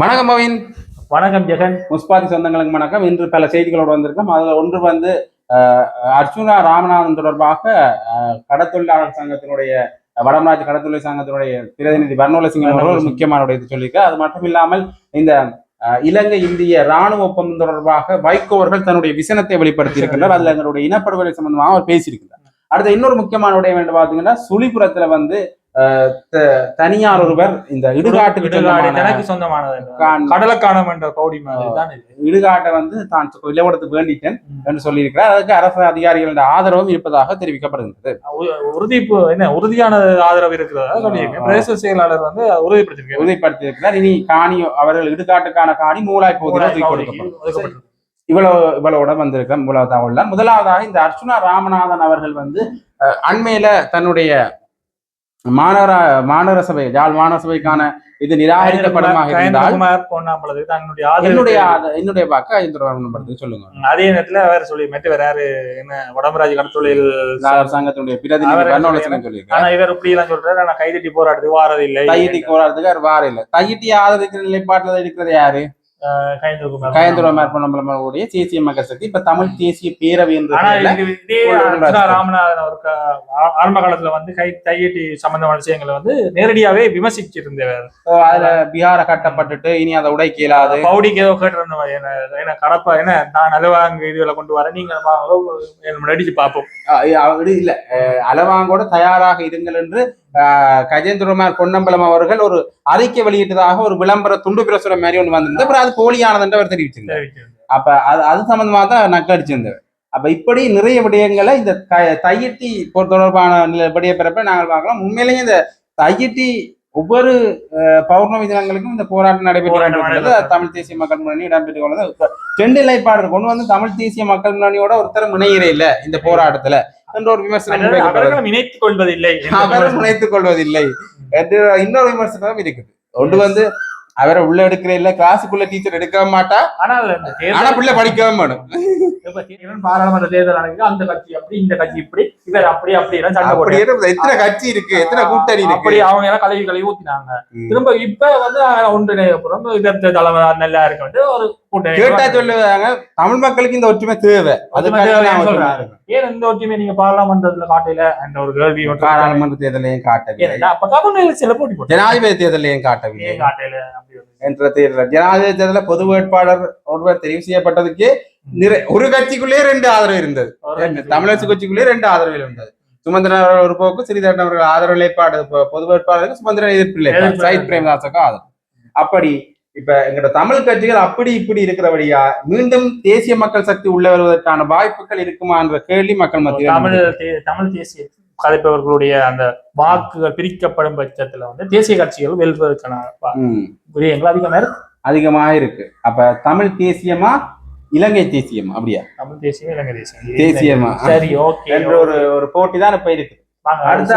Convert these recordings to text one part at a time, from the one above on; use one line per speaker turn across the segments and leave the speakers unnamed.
வணக்கம் பவின்
வணக்கம் ஜெகன்.
முஸ்பாதி சொந்தங்களுக்கு வணக்கம். இன்று பல செய்திகளோடு வந்திருக்கோம். அதுல ஒன்று வந்து அர்ச்சுனா ராமநாதன் தொடர்பாக கடத்தொழிலாளர் சங்கத்தினுடைய வடமராஜ் கடத்தொழில் சங்கத்தினுடைய பிரதிநிதி வர்ணோலசிங்கம் அவர்கள் ஒரு முக்கியமான இது சொல்லியிருக்கார். அது மட்டும் இல்லாமல் இந்த இலங்கை இந்திய ராணுவ ஒப்பந்தம் தொடர்பாக வைகோ அவர்கள் தன்னுடைய விசனத்தை வெளிப்படுத்தி இருக்கின்றார். அதுல எங்களுடைய இனப்படுகொலை சம்பந்தமாக அவர் பேசியிருக்கிறார் அடுத்த இன்னொரு முக்கியமான விடயம் என்று பார்த்தீங்கன்னா சுழிபுரத்துல வந்து தனியார் ஒருவர் இந்த இடுகாட்டுக்கு
இடுகாடு
சொந்தமான
எனக்கு சொந்தமானது கடலக்கானம் என்ற இது.
இடுகாட்டை வந்து தான் இலவடத்துக்கு வேண்டிட்டேன். என்று சொல்லியிருக்கிறார். அதுக்கு அரசு அதிகாரிகளின் ஆதரவும் இருப்பதாக தெரிவிக்கப்படுகின்றது.
உ- உறுதிப்பு என்ன உறுதியான ஆதரவு இருக்கிறதா? சொல்லியிருக்கேன். பிரதேச செயலாளர் வந்து உறுதிப்படுத்திருக்கேன்
உறுதிப்படுத்தியிருக்கிறார். இனி காணி அவர்கள் இடுகாட்டுக்கான காணி மூலாய் பகுதியில். இவ்வளவு இவ்வளவோட வந்திருக்க இவ்வளவு தகவல் முதலாவதாக இந்த அர்ச்சுனா ராமநாதன் அவர்கள் வந்து அண்மையில தன்னுடைய மாநகர மாநகர சபை யாழ் மாநகர சபைக்கான இது இருந்தால்
பொன்னாம்பலது தன்னுடைய ஆதரவு
என்னுடைய என்னுடைய வாக்கு ஐந்து ரூபாய் சொல்லுங்க.
அதே நேரத்துல அவர் சொல்லி மெட்டு வேற யாரு என்ன உடம்பராஜ் கடத்தொழில்
சங்கத்தினுடைய பிரதிநிதி
ஆனா இவர் இப்படி எல்லாம் சொல்றாரு ஆனா கைதட்டி போராட்டத்துக்கு வாரதில்லை
தையிட்டி போராட்டத்துக்கு அவர் வார இல்ல. தையிட்டி ஆதரிக்கிற நிலைப்பாட்டுல இருக்கிறது யாரு?
கயேந்திரகுமார்
கயந்துர மேற்பணம்பலமுடைய தேசிய மக்கள் சக்தி இப்ப தமிழ் தேசிய பேரவை
ராமநாதன் ஒரு க- ஆ- ஆரம்ப காலத்துல வந்து கை தையீட்டி சம்பந்தமான விஷயங்களை வந்து நேரடியாவே விமர்சிச்சிருந்தவர்.
அதுல பீகார கட்டப்பட்டுட்டு இனி அதை உடைக்க இயலாது
பவுடிக்கு ஏதோ கேட்டிருந்த மாதிரி என்ன கடப்பா என்ன நான் நலுவாங்க இதுல கொண்டு வரேன் நீங்க அடிச்சு பார்ப்போம்.
இல்ல. அஹ் அளவாங்கோட தயாராக இருங்கள் என்று அஹ், கஜேந்திரமார் பொன்னம்பலம் அவர்கள் ஒரு அறிக்கை வெளியிட்டதாக ஒரு விளம்பர துண்டு பிரசுரம் மாதிரி ஒன்று வந்திருந்தது. அப்புறம் அது போலியானது என்று அவர் தெரிவிச்சிருந்தார். அப்ப அது அது சம்பந்தமா தான் நக்கடிச்சிருந்தவர் அப்ப இப்படி நிறைய விடயங்களை இந்த தையிட்டி தொடர்பான விடய பிறப்ப நாங்கள் பார்க்கலாம் உண்மையிலேயே இந்த தையிட்டி ஒவ்வொரு பௌர்ணமி தினங்களுக்கும் இந்த போராட்டம் நடைபெற்று தமிழ் தேசிய மக்கள் முன்னணி இடம்பெற்றுக் கொண்டது. ரெண்டு நிலைப்பாடு கொண்டு வந்து தமிழ் தேசிய மக்கள் முன்னணியோட ஒருத்தர் முனையிறே இல்ல இந்த போராட்டத்துல. என்ற ஒரு விமர்சனம்
இணைத்துக் கொள்வதில்லை
அவரும் முனைத்துக் கொள்வதில்லை என்று இன்னொரு விமர்சனம் இருக்குது. ஒன்று வந்து அவரை உள்ள எடுக்கிற இல்ல கிளாஸுக்குள்ள டீச்சர் எடுக்க மாட்டா. ஆனா பிள்ளை படிக்கவும் வேணும்.
பாராளுமன்ற தேர்தல் நடக்குது. அந்த கட்சி அப்படி இந்த கட்சி இப்படி இவர் அப்படி அப்படி எல்லாம்.
எத்தனை கட்சி இருக்கு எத்தனை கூட்டணி இருக்கு?
அப்படி அவங்க எல்லாம் கழுவி கழுவி ஊத்தினாங்க. திரும்ப இப்ப வந்து ஒன்றிணைப்புறம் இதற்கு தலைமை நல்லா இருக்கு ஒரு
கேட்டா சொல்லுவாங்க தமிழ் மக்களுக்கு இந்த ஒற்றுமை தேவை.
ஏன் இந்த ஒற்றுமை நீங்க பாராளுமன்றத்துல காட்டல? என்ற ஒரு கேள்வி
பாராளுமன்ற தேர்தலையும் காட்டவில்லை.
ஏன்னா அப்ப கவர்னர் சில போட்டி போட்டு
ஜனாதிபதி தேர்தலையும் காட்டவில்லை.
காட்டல?
என்ற தேர்தல். ஜனாதிபதி தேர்தலில் பொது வேட்பாளர் ஒருவர் தெரிவு செய்யப்பட்டதுக்கு ஒரு கட்சிக்குள்ளே ரெண்டு ஆதரவு இருந்தது. தமிழரசு கட்சிக்குள்ளே ரெண்டு ஆதரவு இருந்தது. சுமந்திரன் அவர்கள் ஒரு போக்கு சிறிதரன் அவர்கள் ஆதரவு நிலைப்பாடு பொது வேட்பாளருக்கு சுமந்திரன் எதிர்ப்பு நிலைப்பாடு
எதிர்ப்பு.
சயித் பிரேமதாசுக்கு ஆதரவு. அப்படி இப்ப எங்கட தமிழ் கட்சிகள் அப்படி இப்படி இருக்கிறபடியா மீண்டும் தேசிய மக்கள் சக்தி உள்ள வருவதற்கான வாய்ப்புகள் இருக்குமா என்ற கேள்வி மக்கள் மத்தியில்
தமிழ் தமிழ் தேசிய கதைப்பவர்களுடைய அந்த வாக்குகள் பிரிக்கப்படும் பட்சத்துல வந்து தேசிய கட்சிகள் வெல்வதற்கான விடயங்கள் அதிகமா இருக்கு.
அதிகமாக இருக்கு. அப்ப தமிழ் தேசியமா இலங்கை தேசியமா அப்படியா?
தமிழ் தேசியம் இலங்கை தேசியம்?
தேசியமா.
சரி ஓகே
என்ற ஒரு ஒரு போட்டி தான் இப்ப இருக்கு அடுத்த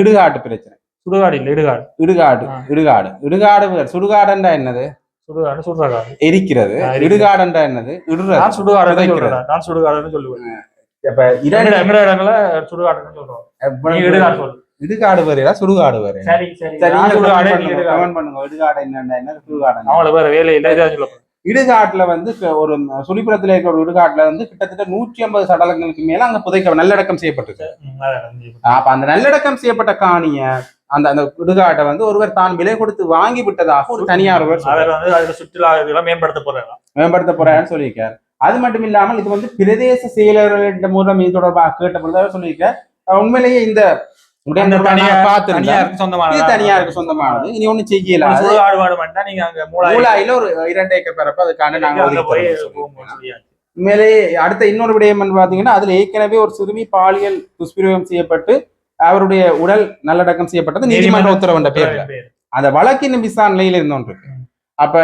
இடுகாட்டு பிரச்சனை.
சுடுகாடு இல்ல இடுகாடு.
இடுகாடு. இடுகாடு. இடுகாடு சுடுகாடுண்டா என்னது?
சுடுகாடு சுடுகாடு.
எரிக்கிறது. இடுகாடுண்டா என்னது? இடுறது.
நான்
புதைக்கிறது.
சொல்றேன் நான் சுடுகாடுன்னு சொல்லுவேன்.
இப்ப இரண்டு
எங்கட இடங்கள சுடுகாடுன்னு சொல்றோம். இடுகாடு சொல்லு.
இடுகாடு வேறையா சுடுகாடு வேற.
சரி சரி. சுடுகாடு நீ
பண்ணுங்க,
இடுகாடு.
என்னன்னா என்ன சுடுகாடு என்ன?
அவங்கள வேற வேலை இல்ல இதான் சொல்ல.
இடுகாட்டுல வந்து ஒரு சுழிபுரத்துல இருக்கிற ஒரு இடுகாட்டுல வந்து கிட்டத்தட்ட நூற்றி ஐம்பது சடலங்களுக்கு மேல அங்க புதைக்க நல்லடக்கம் செய்யப்பட்டிருக்கு. அப்ப அந்த நல்லடக்கம் செய்யப்பட்ட காணிய அந்த அந்த இடுகாட்டை வந்து ஒருவர் தான் விலை கொடுத்து வாங்கி விட்டதாக ஒரு தனியார் ஒருவர் சொல்றார்.
அவர் வந்து அதுல சுற்றுலா இதெல்லாம் மேம்படுத்த போறாங்க
மேம்படுத்த போறாருன்னு சொல்லியிருக்காரு. அது மட்டும் இல்லாமல் இது வந்து பிரதேச செயலர்களிடம் மூலம் இது தொடர்பாக கேட்ட பொழுது சொல்லியிருக்கார். உண்மையிலேயே இந்த.
தனியாருக்கு
சொந்தமானது? இனி ஒண்ணும் செய்யல. மூலாயில ஒரு இரண்டு ஏக்கர் பரப்பு அதுக்கான நாங்க. உண்மையிலேயே அடுத்த இன்னொரு விடயம் பாத்தீங்கன்னா அதுல ஏற்கனவே ஒரு சிறுமி பாலியல் துஷ்பிரயோகம் செய்யப்பட்டு அவருடைய உடல் நல்லடக்கம் செய்யப்பட்டது நீதிமன்ற உத்தரவுன்ற பேர்ல.
பேர்.
அந்த வழக்கு இன்னும் விசாரணையில இருந்தோன்று இருக்கு. அப்ப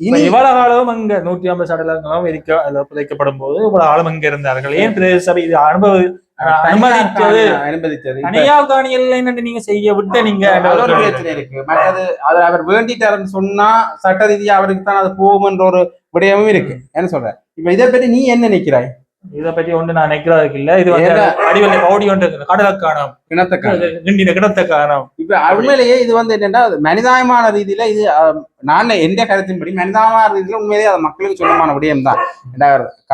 இனி
இவ்வளவு காலம் அங்க நூற்றி ஐம்பது சடலங்களும் இருக்க புதைக்கப்படும் போது இவ்வளவு காலம் அங்க இருந்தார்கள். ஏன் பிரதேச சபை இது அனுபவ அனுமதிச்சது
அனுமதிச்சது
காணிகள் என்னன்னு நீங்க செய்ய விட்டு நீங்க
பிரச்சனை இருக்கு. மற்றது அது அவர் வேண்டிட்டாருன்னு சொன்னா சட்ட ரீதியா அவருக்கு தான் அது போகும்ன்ற ஒரு விடயமும் இருக்கு. என்ன சொல்ற? இப்ப இதை பற்றி நீ என்ன நினைக்கிறாய்?
இத பத்தி ஒன்று நான் நிக்கிறதுக்கு இல்ல. இது வந்து அடிவெள்ளை பவுடி ஒன்று. கடலை காணோம். கிண்டின கிணத்தை காணோம்.
இப்ப உண்மையிலேயே இது வந்து என்னன்னா மனிதாயமான ரீதியில இது நான் எந்த கருத்தின்படி மனிதாயமான ரீதியில உண்மையிலேயே அது மக்களுக்கு சொந்தமான விடயம் தான்.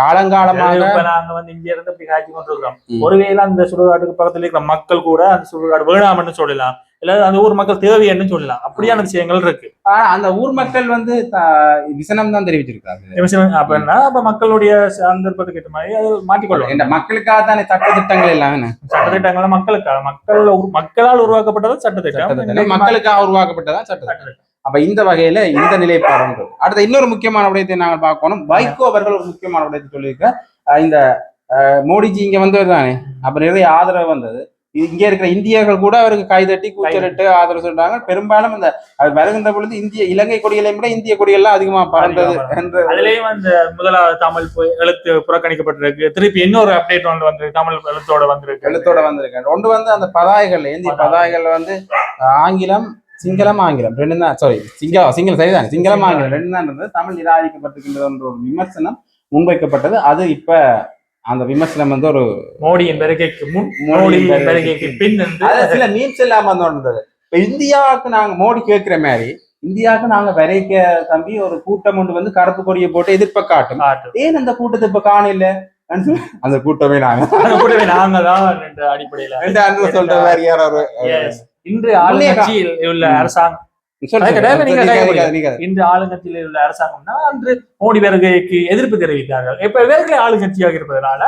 காலங்காலமாக
இப்ப நாங்க வந்து இங்க இருந்து இப்படி காய்ச்சி கொண்டிருக்கிறோம். ஒருவேளை அந்த சுடுகாட்டுக்கு பக்கத்துல இருக்கிற மக்கள் கூட அந்த சுடுகாடு வேணாம்னு சொல்லலாம். இல்ல அந்த ஊர் மக்கள் தேவைன்னு சொல்லலாம் அப்படியான விஷயங்கள் இருக்கு.
அந்த ஊர் மக்கள் வந்து விசனம் தான் தெரிவிச்சிருக்காங்க.
நிமிஷம் அப்படின்னா அப்ப மக்களுடைய சந்தர்ப்பத்துக்கு ஏற்ற மாதிரி அதை மாற்றிக்கொள்ளும்
இந்த மக்களுக்காக தானே சட்ட திட்டங்கள் எல்லாமே
சட்டத்திட்டங்கள் மக்களுக்காக மக்கள் உரு- மக்களால் உருவாக்கப்பட்டது சட்டத்திட்டம்.
மக்களுக்காக உருவாக்கப்பட்டதான் சட்டத்திட்டம். அப்ப இந்த வகையில இந்த நிலைப்பாடு அடுத்த இன்னொரு முக்கியமான விடயத்தை நாங்கள் பார்க்கணும். வைகோ அவர்கள் ஒரு முக்கியமான விடயத்தை சொல்லியிருக்க இந்த மோடிஜி இங்க வந்தவர் தானே? அப்ப நிறைய ஆதரவு வந்தது. இங்க இருக்கிற இந்தியர்கள் கூட அவருக்கு கைதட்டி கூச்சலிட்டு ஆதரவு சொல்றாங்க பெரும்பாலும் இந்த அது வருகின்ற பொழுது இந்திய இலங்கை கொடிகளை விட இந்திய கொடியெல்லாம் அதிகமா பறந்தது என்று
அதுலயும் அந்த முதலாவது தமிழ் எழுத்து புறக்கணிக்கப்பட்டிருக்கு. திருப்பி இன்னொரு அப்டேட் ஒன்று வந்து தமிழ் எழுத்தோட வந்திருக்கு.
எழுத்தோட வந்திருக்கேன் ஒன்று வந்து அந்த பதாகைகள்ல இந்திய பதாகைகள்ல வந்து ஆங்கிலம் சிங்களம் ஆங்கிலம். ரெண்டு தான் சாரி சிங்களம் சிங்களம் சரிதான்? சிங்களம் ஆங்கிலம் ரெண்டு தான் இருந்தது. தமிழ் நிராகரிக்கப்பட்டிருக்கின்றது என்ற ஒரு விமர்சனம் முன்வைக்கப்பட்டது. அது இப்ப அந்த விமர்சனம் வந்து ஒரு
மோடியின் வருகைக்கு முன்
மோடியின் வருகைக்கு
பின்.
சில மீம்ஸ் எல்லாம் வந்து இருந்தது. இப்ப இந்தியாவுக்கு நாங்க மோடி கேட்கிற மாதிரி இந்தியாவுக்கு நாங்க வரைக்க தம்பி ஒரு கூட்டம் ஒன்று வந்து கருப்பு கொடியை போட்டு எதிர்ப்ப காட்டும்.
காட்டும்.
ஏன் அந்த கூட்டத்தை இப்ப காணல? அந்த கூட்டமே நாங்க.
அது கூடவே நாங்க தான் அடிப்படையில.
சொல்ற மாதிரி யாரோ.
இன்று ஆளுங்கட்சியில் உள்ள. அரசாங்கம் இன்று ஆளுங்கட்சியில் உள்ள அரசாங்கம்னா அன்று மோடி வருகைக்கு எதிர்ப்பு தெரிவித்தார்கள். இப்ப இவர்களே ஆளுங்கட்சியாக இருப்பதனால.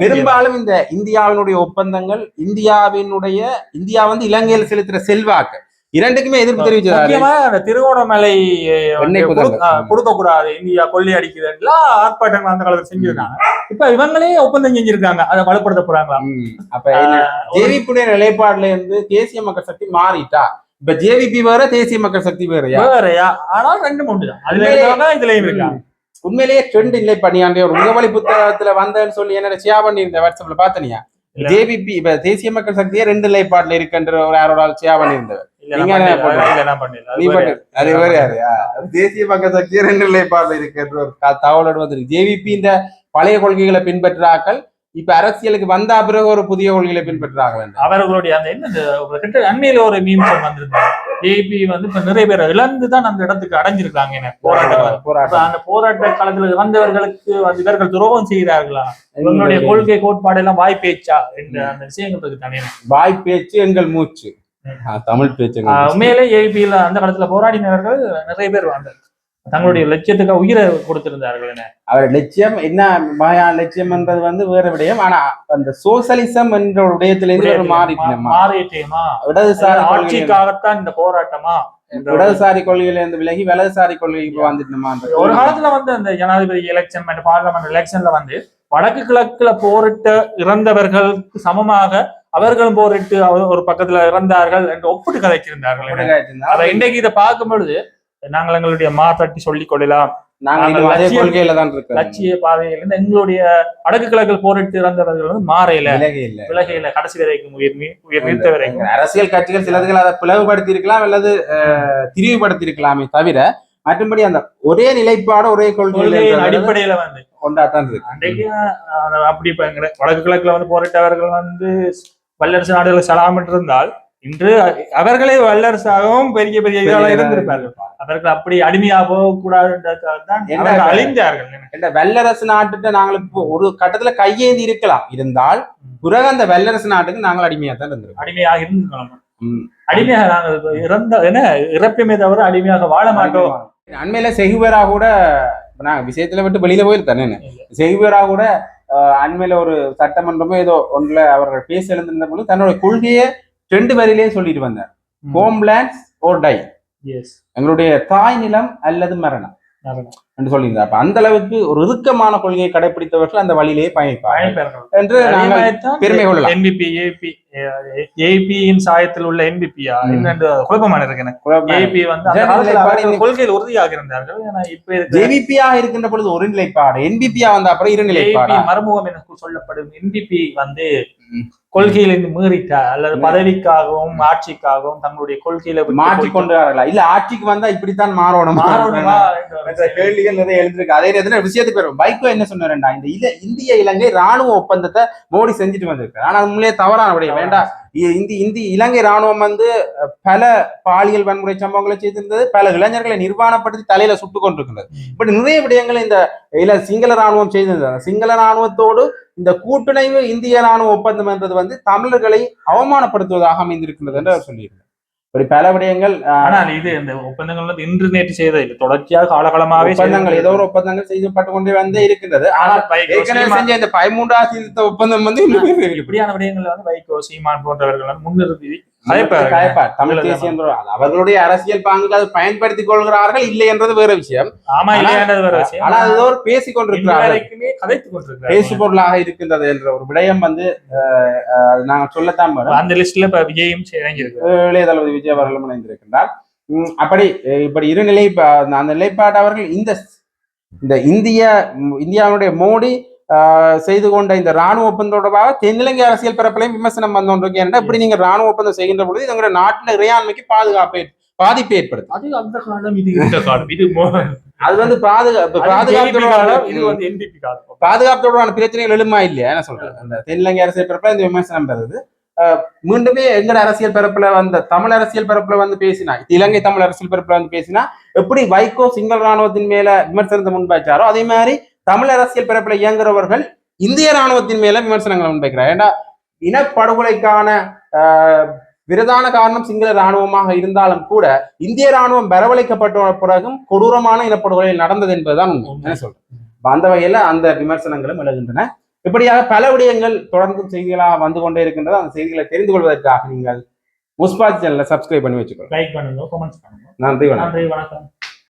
பெரும்பாலும் இந்த இந்தியாவினுடைய ஒப்பந்தங்கள் இந்தியாவினுடைய இந்தியா வந்து இலங்கையில் செலுத்துற செல்வாக்கு இரண்டுக்குமே எதிர்ப்பு தெரிவிச்சது
முக்கியமா அந்த
குதிரை.
கொடுக்க கூடாது இந்தியா கொள்ளை அடிக்குது எல்லாம் ஆர்ப்பாட்டங்கள் அந்த காலத்துல செஞ்சிருக்காங்க இப்ப இவங்களே ஒப்பந்தம் செஞ்சிருக்காங்க. அதை வலுப்படுத்த போறாங்களா.
அப்ப என்ன? ஜேவிபியுடைய நிலைப்பாடுல இருந்து தேசிய மக்கள் சக்தி மாறிட்டா? இப்ப ஜேவிபி வேற தேசிய மக்கள் சக்தி வேறயா?
வேறயா? ஆனால் ரெண்டு மூன்று தான் அதுல இதுலயும் இருக்காங்க
உண்மையிலேயே ட்ரெண்ட் இல்லை பணியாண்டே. ஒரு முகவலி புத்தகத்துல வந்தேன்னு சொல்லி என்ன ஷேர் பண்ணியிருந்தேன் வாட்ஸ்அப்ல பாத்தனியா. ஜேவிபி இப்ப தேசிய மக்கள் சக்தியே ரெண்டு நிலைப்பாடுல இருக்குன்ற ஒரு யாரோட ஷேர் பண்ணியிருந்தவர் தேசிய மக்கள் சக்தியே ரெண்டு நிலைப்பாடுல இருக்குன்ற ஒரு தகவலோடு வந்திருக்கு ஜேவிபி இந்த பழைய கொள்கைகளை பின்பற்றாக்கள் இப்ப அரசியலுக்கு வந்தா பிறகு ஒரு புதிய கொள்கைகளை பின்பற்றார்கள்
அவர்களுடைய அந்த என்ன அண்மையில ஒரு மீம்ஸ் வந்திருந்தாங்க ஏபி வந்து இப்ப நிறைய பேர் இழந்து தான் அந்த இடத்துக்கு அடைஞ்சிருக்காங்க என்ன போராட்டம். அந்த போராட்ட காலத்துல இறந்தவர்களுக்கு வந்து இவர்கள் துரோகம் செய்கிறார்களா? இவங்களுடைய கொள்கை கோட்பாடு எல்லாம் வாய் பேச்சா? என்ற அந்த விஷயங்கள் இருக்கு தானே
வாய் பேச்சு எங்கள் மூச்சு. தமிழ் பேச்சு.
உண்மையிலே ஏபியில அந்த காலத்துல போராடினவர்கள் நிறைய பேர் வந்தாங்க தங்களுடைய லட்சியத்துக்கு உயிரை கொடுத்திருந்தார்கள் என்ன?
அவர் லட்சியம் என்ன வகையான லட்சியம்ன்றது வந்து வேற விடயம். ஆனா அந்த சோசலிசம் என்ற இருந்து ஒரு மாறிட்டோம் இடதுசாரி
ஆட்சிக்காகத்தான் இந்த போராட்டமா?
இடதுசாரி கொள்கையில இருந்து விலகி வலதுசாரி கொள்கைக்கு வந்துட்டோமா
ஒரு காலத்துல வந்து அந்த ஜனாதிபதி எலெக்ஷன் பார்லமெண்ட் எலெக்ஷன்ல வந்து வடக்கு கிழக்குல போரிட்ட இறந்தவர்களுக்கு சமமாக அவர்களும் போரிட்டு ஒரு பக்கத்துல இறந்தார்கள் என்று ஒப்பிட்டு கதைச்சிருந்தார்கள் அதை இன்றைக்கு இதை பார்க்கும் பொழுது நாங்கள் எங்களுடைய மாற்றட்டி சொல்லிக் கொள்ளலாம். லட்சிய பாதையில இருந்து எங்களுடைய வடக்கு கிழக்கில் போரிட்டு இறந்தவர்கள் வந்து மாறையில விலகையில கடைசி வரைக்கும் உயிர் உயிர் நீத்த வரைக்கும்.
அரசியல் கட்சிகள் சிலதுகள் அதை பிளவுபடுத்தி இருக்கலாம் அல்லது திரிவுபடுத்தி இருக்கலாமே தவிர மற்றும்படி அந்த ஒரே நிலைப்பாடு ஒரே
கொள்கையின்
கொள்கை
அடிப்படையில வந்து
கொண்டாதான் இருக்கு.
அன்றைக்கு அப்படி வடக்கு கிழக்குல வந்து போரிட்டவர்கள் வந்து வல்லரசு நாடுகளை சலாமிட்டு இருந்தால் இன்று அவர்களே வல்லரசாகவும் பெரிய பெரிய இருந்திருப்பார்கள். அவர்கள் அப்படி அடிமையாக போகக்கூடாதுன்றதுக்காக
என்ன
அழிந்தார்கள்
இந்த வல்லரசு நாட்டுக்கு நாங்கள் இப்போ ஒரு கட்டத்துல கையேந்தி இருக்கலாம். இருந்தால் பிறகு அந்த வல்லரசு நாட்டுக்கு நாங்கள் அடிமையா தான் இருந்திருக்கோம்
அடிமையாக இருந்துக்கலாம்
ம்.
அடிமையாக நாங்கள் இறந்த என்ன இறப்புமே தவிர அடிமையாக வாழ மாட்டோம்.
அண்மையில செகுவேரா கூட நான் விஷயத்துல விட்டு வெளியில போயிருத்தானே செகுவேரா கூட அண்மையில ஒரு சட்டமன்றமோ ஏதோ ஒன்றுல அவர்கள் பேச எழுந்திருந்த பொழுது தன்னுடைய கொள்கையை ரெண்டு வரியிலேயே சொல்லிட்டு வந்தார். ஹோம்லேண்ட்ஸ் ஓர் டை எங்களுடைய தாய் நிலம் அல்லது மரணம். என்று சொல்லியிருந்தார். அப்ப அந்த அளவுக்கு ஒரு இறுக்கமான கொள்கையை கடைபிடித்தவர்கள் அந்த வழியிலேயே பயணிப்பார் என்று பெருமை கொள்ளலாம்.
என்பிபி ஏபி ஏபியின் சாயத்தில் உள்ள என்பிபியா
ம்.
என்னென்று குழப்பமான இருக்கு
குழப்பம்
ஏபி வந்து அந்த
ஜெனரல்
காலத்துல
நிலைப்பாடு
அவர்கள்
இன்னைக்கு-
கொள்கையில் உறுதியாக இருந்தார்கள் ஏன்னா இப்ப இருக்கிற
ஜேவிபியா இருக்கின்ற பொழுது ஒரு நிலைப்பாடு. என்பிபியா வந்த அப்புறம் இரு நிலைப்பாடு?
மறுமுகம் என சொல்லப்படும் என்பிபி வந்து
ம்.
கொள்கையில இருந்து மீறிட்டா அல்லது பதவிக்காகவும் ஆட்சிக்காகவும் தங்களுடைய கொள்கையில
மாற்றி. கொண்டு வரலாம் இல்ல ஆட்சிக்கு வந்தா இப்படித்தான் மாறணும். கேள்விகள் நிறைய எழுந்திருக்கு. அதே நேரத்துல விஷயத்துக்கு வரும் வைகோ என்ன சொன்னாருண்டா? இந்த இல இந்திய இலங்கை ராணுவ ஒப்பந்தத்தை மோடி செஞ்சுட்டு வந்திருக்காரு. ஆனா அது உண்மையிலே தவறான விடயம் வேண்டாம் இந்தி இந்தி இலங்கை ராணுவம் வந்து பல பாலியல் வன்முறை சம்பவங்களை செய்திருந்தது பல இளைஞர்களை நிர்வாணப்படுத்தி தலையில சுட்டு கொண்டிருக்கிறது இப்படி நிறைய விடயங்கள் இந்த இல்ல சிங்கள ராணுவம் செய்திருந்தது. சிங்கள ராணுவத்தோடு இந்த கூட்டுணைவு இந்திய ராணுவ ஒப்பந்தம் என்றது வந்து தமிழர்களை அவமானப்படுத்துவதாக அமைந்திருக்கிறது என்று அவர் சொல்லியிருந்தார் இப்படி பல விடயங்கள்
ஆனால் இது இந்த ஒப்பந்தங்கள் இன்று நேற்று செய்தது இல்லை தொடர்ச்சியாக காலகாலமாவே
ஒப்பந்தங்கள் ஏதோ ஒரு ஒப்பந்தங்கள் செய்யப்பட்டு கொண்டே வந்து இருக்கின்றது ஆனால் ஏற்கனவே செஞ்ச இந்த பதிமூன்றாவது திருத்த ஒப்பந்தம் வந்து.
இப்படியான விடயங்கள் வந்து வைகோ சீமான் போன்றவர்கள் முன்னிறுத்தி.
தமிழ் அவர்களுடைய அரசியல் பாங்குகள் அதை பயன்படுத்திக் கொள்கிறார்கள் இல்லை என்றது வேற விஷயம்.
ஆமா இல்லையாண்டது வேற விஷயம்.
ஆனா அது ஒரு பேசிக் கொண்டிருக்கிறார்கள். பேசு பொருளாக இருக்கின்றது என்ற ஒரு விடயம் வந்து நாங்கள் சொல்லத்தான்
அந்த லிஸ்ட்ல இப்ப விஜயும்
இளைய தளபதி விஜய் அவர்களும் இணைந்திருக்கின்றார். அப்படி இப்படி இரு நிலைப்பா அந்த நிலைப்பாடு அவர்கள் இந்த இந்த இந்திய இந்தியாவுடைய மோடி செய்து கொண்ட இந்த ராணுவ ஒப்பந்தம் தொடர்பாக தென்னிலங்கை அரசியல் பரப்பிலையும் விமர்சனம் வந்து கொண்டிருக்கு ஏன்னா இப்படி நீங்க ராணுவ ஒப்பந்தம் செய்கின்ற பொழுது இது உங்களுடைய நாட்டில் இறையாண்மைக்கு பாதுகாப்பு பாதிப்பு ஏற்படுது
அது அந்த காலம் இது. இந்த காலம். இது
அது வந்து பாதுகாப்பு பாதுகாப்பு பாதுகாப்பு தொடர்பான பிரச்சனைகள் எழுமா இல்லையா? என்ன சொல்றது? அந்த தென்னிலங்கை அரசியல் பரப்புல இந்த விமர்சனம் வருது. ஆஹ், மீண்டுமே எங்கட அரசியல் பரப்புல வந்த தமிழ் அரசியல் பரப்புல வந்து பேசினா இலங்கை தமிழ் அரசியல் பரப்புல வந்து பேசினா எப்படி வைகோ சிங்கள ராணுவத்தின் மேல விமர்சனத்தை முன்வைச்சாரோ அதே மாதிரி தமிழ் அரசியல் பரப்புல இயங்குறவர்கள் இந்திய ராணுவத்தின் மேல விமர்சனங்களை முன்வைக்கிறார். ஏன்னா இனப்படுகொலைக்கான ஆஹ், விரதான காரணம் சிங்கள ராணுவமாக இருந்தாலும் கூட இந்திய ராணுவம் வரவழைக்கப்பட்ட பிறகும் கொடூரமான இனப்படுகொலை நடந்தது என்பதுதான் உண்மை. என்ன சொல்றேன் அந்த வகையில அந்த விமர்சனங்களும் எழுகின்றன. இப்படியாக பல விடயங்கள் தொடர்ந்து செய்திகளாக வந்து கொண்டே இருக்கின்றது அந்த செய்திகளை தெரிந்து கொள்வதற்காக நீங்கள் முஸ்பாத் சேனலை சப்ஸ்கிரைப் பண்ணி வச்சுக்கோங்க.
லைக் பண்ணுங்க கமெண்ட்ஸ் பண்ணுங்க.
நன்றி வணக்கம்.
நன்றி வணக்கம்.